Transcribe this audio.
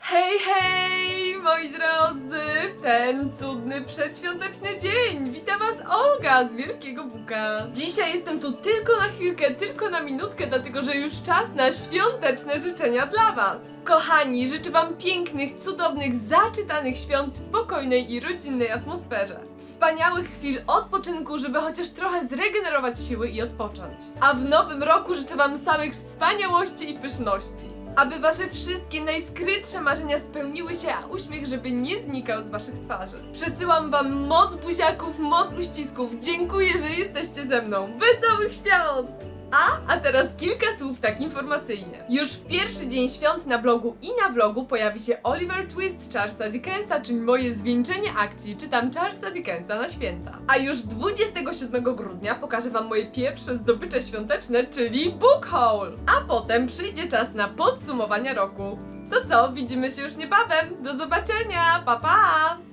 Hej, hej, moi drodzy, w ten cudny przedświąteczny dzień wita was Olga z Wielkiego Buka. Dzisiaj jestem tu tylko na chwilkę, tylko na minutkę, dlatego że już czas na świąteczne życzenia dla was. Kochani, życzę wam pięknych, cudownych, zaczytanych świąt w spokojnej i rodzinnej atmosferze. Wspaniałych chwil odpoczynku, żeby chociaż trochę zregenerować siły i odpocząć. A w nowym roku życzę wam samych wspaniałości i pyszności. Aby wasze wszystkie najskrytsze marzenia spełniły się, a uśmiech żeby nie znikał z waszych twarzy. Przesyłam wam moc buziaków, moc uścisków. Dziękuję, że jesteście ze mną. Wesołych świąt! A, a teraz kilka słów tak informacyjnie. Już w pierwszy dzień świąt na blogu i na vlogu pojawi się Oliver Twist Charlesa Dickensa, czyli moje zwieńczenie akcji. Czytam Charlesa Dickensa na święta. A już 27 grudnia pokażę wam moje pierwsze zdobycze świąteczne, czyli Book Haul. A potem przyjdzie czas na podsumowania roku. To co, widzimy się już niebawem. Do zobaczenia, pa pa!